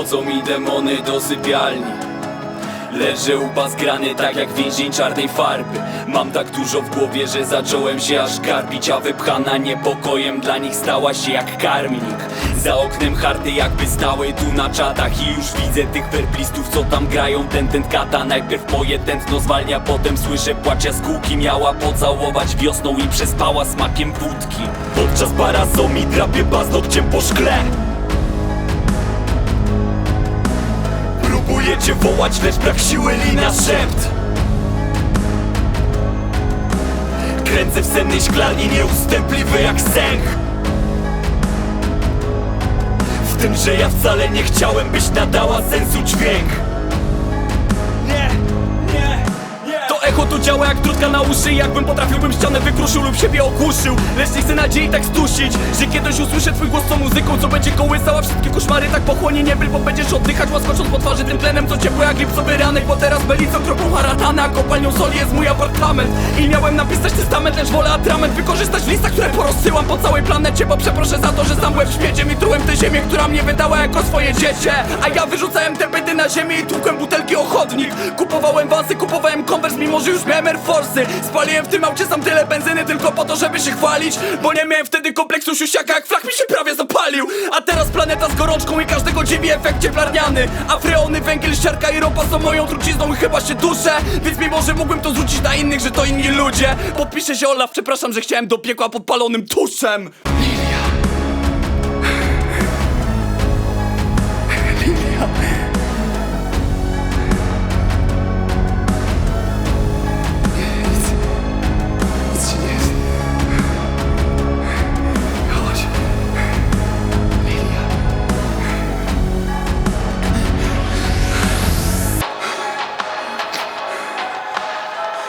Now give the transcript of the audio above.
Wchodzą mi demony do sypialni. Leżę ubazgrany tak jak więzień czarnej farby. Mam tak dużo w głowie, że zacząłem się aż garbić A wypchana niepokojem dla nich stała się jak karmnik. Za oknem harty jakby stały tu na czatach I już widzę tych werblistów co tam grają. Ten ten kata Najpierw moje tętno zwalnia, potem słyszę płacz jaskółki Miała pocałować wiosną i przespała smakiem wódki. Podczas barazomi drapie paznokciem po szkle Próbujecie wołać, lecz brak siły lina szept. Kręcę w sennej szklani nieustępliwy jak sęk. W tym, że ja wcale nie chciałem, byś nadała sensu dźwięk działa jak trutka na uszy. Jakbym potrafiłbym ścianę wykruszył lub siebie ogłuszył Lecz nie chcę nadziei tak stusić Że kiedyś usłyszę twój głos tą muzyką Co będzie kołysała wszystkie koszmary. Tak pochłonie niebyl, bo będziesz oddychać Łaskocząc po twarzy tym tlenem Co ciepło jak lipcowy ranek. Bo teraz belicą kropą haratana kopalnią soli jest mój apartament. I miałem napisać testament Lecz wolę atrament. Wykorzystać w listach Które porozsyłam po całej planecie Bo przeproszę za to, że sam w śmiecie I trułem tę ziemię, która mnie wydała jako swoje dziecię. A ja wyrzucałem te byty na ziemię I tłukłem butelki o chodnik Kupowałem wansy, kupowałem konwers Mimo, że już miałem Air Force'y Spaliłem w tym aucie sam tyle benzyny Tylko po to, żeby się chwalić Bo nie miałem wtedy kompleksu siusiaka Jak flak mi się prawie zapalił. A teraz planeta z gorączką I każdego dziwi efekt cieplarniany. A freony, węgiel, siarka i ropa Są moją trucizną i chyba się duszę. Więc mimo, że mógłbym to zrzucić na innych Że to inni ludzie. Podpiszę się Olaf, przepraszam, że chciałem do piekła podpalonym tuszem